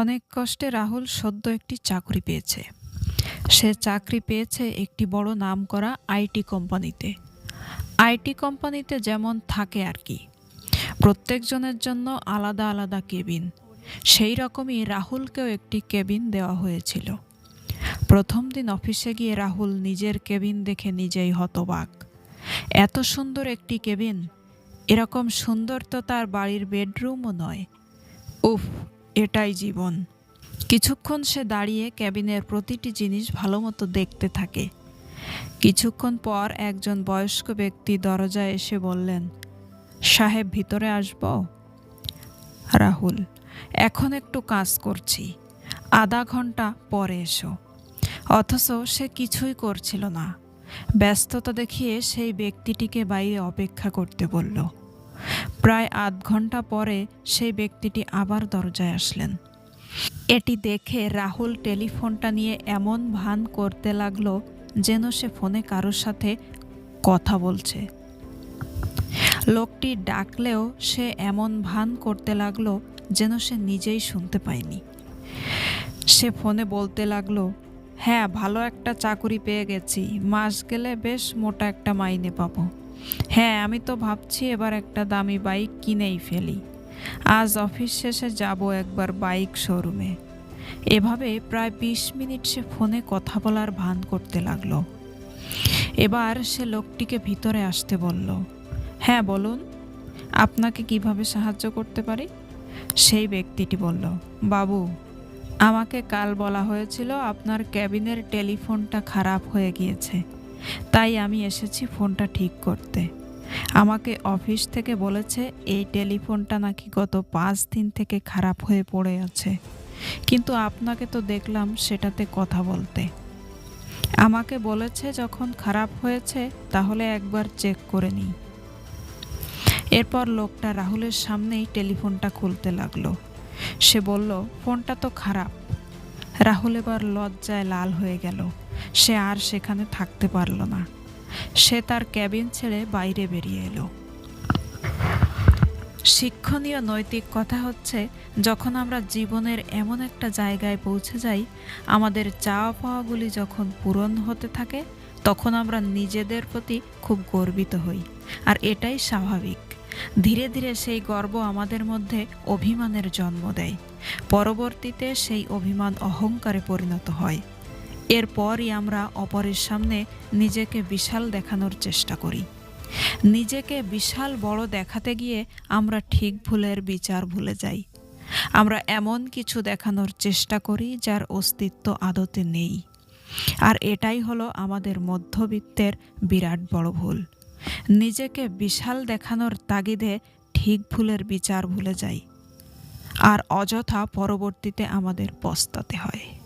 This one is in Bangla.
অনেক কষ্টে রাহুল সদ্য একটি চাকরি পেয়েছে। সে চাকরি পেয়েছে একটি বড় নামকরা আইটি কোম্পানিতে। আইটি কোম্পানিতে যেমন থাকে আর কি। প্রত্যেকজনের জন্য আলাদা আলাদা কেবিন। সেই রকমই রাহুলকেও একটি কেবিন দেওয়া হয়েছিল। প্রথম দিন অফিসে গিয়ে রাহুল নিজের কেবিন দেখে নিজেই হতবাক। এত সুন্দর একটি কেবিন, এরকম সুন্দর তো তার বাড়ির বেডরুমও নয়। উফ এটাই জীবন। কিছুক্ষণ সে দাঁড়িয়ে ক্যাবিনের প্রতিটি জিনিস ভালোমতো দেখতে থাকে। কিছুক্ষণ পর একজন বয়স্ক ব্যক্তি দরজায় এসে বললেন, সাহেব, ভিতরে আসব? রাহুল, এখন একটু কাজ করছি। আধা ঘণ্টা পরে এসো। অথচ সে কিছুই করছিল না। ব্যস্ততা দেখিয়ে সেই ব্যক্তিটিকে বাইরে অপেক্ষা করতে বলল। প্রায় আধ ঘণ্টা পরে সেই ব্যক্তিটি আবার দরজায় আসলেন। এটি দেখে রাহুল টেলিফোনটা নিয়ে এমন ভান করতে লাগল যেন সে ফোনে কারোর সাথে কথা বলছে। লোকটি ডাকলেও সে এমন ভান করতে লাগল যেন সে নিজেই শুনতে পায়নি। সে ফোনে বলতে লাগল হ্যাঁ ভালো একটা চাকুরি পেয়ে গেছি। মাস গেলে বেশ মোটা একটা মাইনে পাবো। হ্যাঁ আমি তো ভাবছি এবার একটা দামি বাইক কিনেই ফেলি। আজ অফিস শেষে যাব একবার বাইক শোরুমে। এভাবে প্রায় বিশ মিনিট সে ফোনে কথা বলার ভান করতে লাগল। এবার সে লোকটিকে ভিতরে আসতে বলল হ্যাঁ বলুন, আপনাকে কীভাবে সাহায্য করতে পারি? সেই ব্যক্তিটি বলল, বাবু, আমাকে কাল বলা হয়েছিল আপনার ক্যাবিনের টেলিফোনটা খারাপ হয়ে গিয়েছে। তাই আমি এসেছি ফোনটা ঠিক করতে। আমাকে অফিস থেকে বলেছে, এই টেলিফোনটা নাকি গত পাঁচ দিন থেকে খারাপ হয়ে পড়ে আছে। কিন্তু আপনাকে তো দেখলাম সেটাতে কথা বলতে। আমাকে বলেছে, যখন খারাপ হয়েছে, তাহলে একবার চেক করে নিই। এরপর লোকটা রাহুলের সামনেই টেলিফোনটা খুলতে লাগল। সে বলল, ফোনটা তো খারাপ। রাহুল এবার লজ্জায় লাল হয়ে গেল। সে আর সেখানে থাকতে পারল না। সে তার ক্যাবিন ছেড়ে বাইরে বেরিয়ে এলো। শিক্ষণীয় নৈতিক কথা হচ্ছে, যখন আমরা জীবনের এমন একটা জায়গায় পৌঁছে যাই, আমাদের চাওয়া পাওয়াগুলি যখন পূরণ হতে থাকে, তখন আমরা নিজেদের প্রতি খুব গর্বিত হই। আর এটাই স্বাভাবিক। ধীরে ধীরে সেই গর্ব আমাদের মধ্যে অভিমানের জন্ম দেয়। পরবর্তীতে সেই অভিমান অহংকারে পরিণত হয়। এরপরই আমরা অপরের সামনে নিজেকে বিশাল দেখানোর চেষ্টা করি। নিজেকে বিশাল বড় দেখাতে গিয়ে আমরা ঠিক ভুলের বিচার ভুলে যাই। আমরা এমন কিছু দেখানোর চেষ্টা করি যার অস্তিত্ব আদতে নেই। আর এটাই হলো আমাদের মধ্যবিত্তের বিরাট বড় ভুল। নিজেকে বিশাল দেখানোর তাগিদে ঠিক ভুলের বিচার ভুলে যাই। আর অযথা পরবর্তীতে আমাদের পস্তাতে হয়।